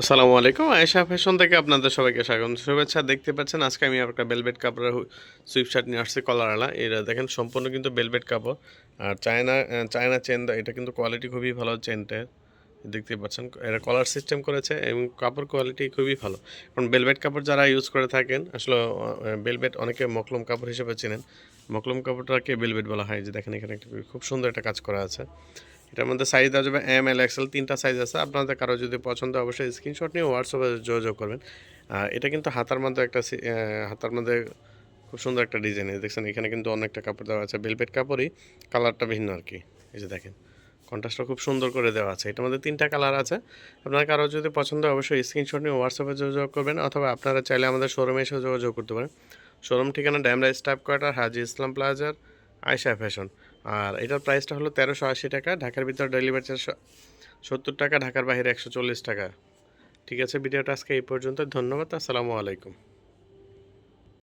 আসসালামু আলাইকুম। আয়েশা ফ্যাশন থেকে আপনাদের সবাইকে স্বাগত শুভেচ্ছা, দেখতে পাচ্ছেন, আজকে আমি একটা বেলভেট কাপড়ের সুইপ শার্ট নিয়ে আসছি কলারওয়ালা এটা দেখেন, সম্পূর্ণ কিন্তু বেলভেট কাপড় আর চায়না চায়না চেন এটা কিন্তু কোয়ালিটি খুবই ভালো চেনটার দেখতে পাচ্ছেন এটা কলার সিস্টেম করেছে এবং কাপড় কোয়ালিটি খুবই ভালো। কারণ বেলভেট কাপড় যারা ইউজ করে থাকেন, আসলে বেলভেট অনেকে মকলম কাপড় হিসেবে চেনেন। মকলম কাপড়টাকে বেলভেট বলা হয়। যে দেখেন, এখানে একটা খুব সুন্দর একটা কাজ করা আছে। এটার মধ্যে সাইজ দেওয়া যাবে এম এল এক্সেল তিনটা সাইজ আছে। আপনাদের কারও যদি পছন্দ অবশ্যই স্ক্রিনশট নিয়ে হোয়াটসঅ্যাপে যোগাযোগ করবেন। আর এটা কিন্তু হাতার মধ্যে একটা হাতার মধ্যে খুব সুন্দর একটা ডিজাইন দেখছেন, এখানে কিন্তু অনেকটা কাপড় দেওয়া আছে। বেলভেট কাপড়ই কালারটা ভিন্ন আর কি। এই যে দেখেন কন্ট্রাস্টটা খুব সুন্দর করে দেওয়া আছে। এটার মধ্যে তিনটা কালার আছে। আপনার কারও যদি পছন্দ অবশ্যই স্ক্রিনশট নিয়ে হোয়াটসঅ্যাপে যোগাযোগ করবেন, অথবা আপনারা চাইলে আমাদের শোরুমে এসে যোগাযোগ করতে পারেন। শোরুম ঠিকানা ড্যামরা স্টাফ কোয়ার্টার হাজি ইসলাম প্লাজার আয়সা ফ্যাশন। আর এটার প্রাইসটা হলো তেরোশো আশি টাকা, ঢাকার ভিতর ডেলিভারি চার্জ সত্তর টাকা, ঢাকার বাইরে একশো চল্লিশ টাকা। ঠিক আছে, ভিডিওটা আজকে এই পর্যন্ত ধন্যবাদ, আসসালামু আলাইকুম।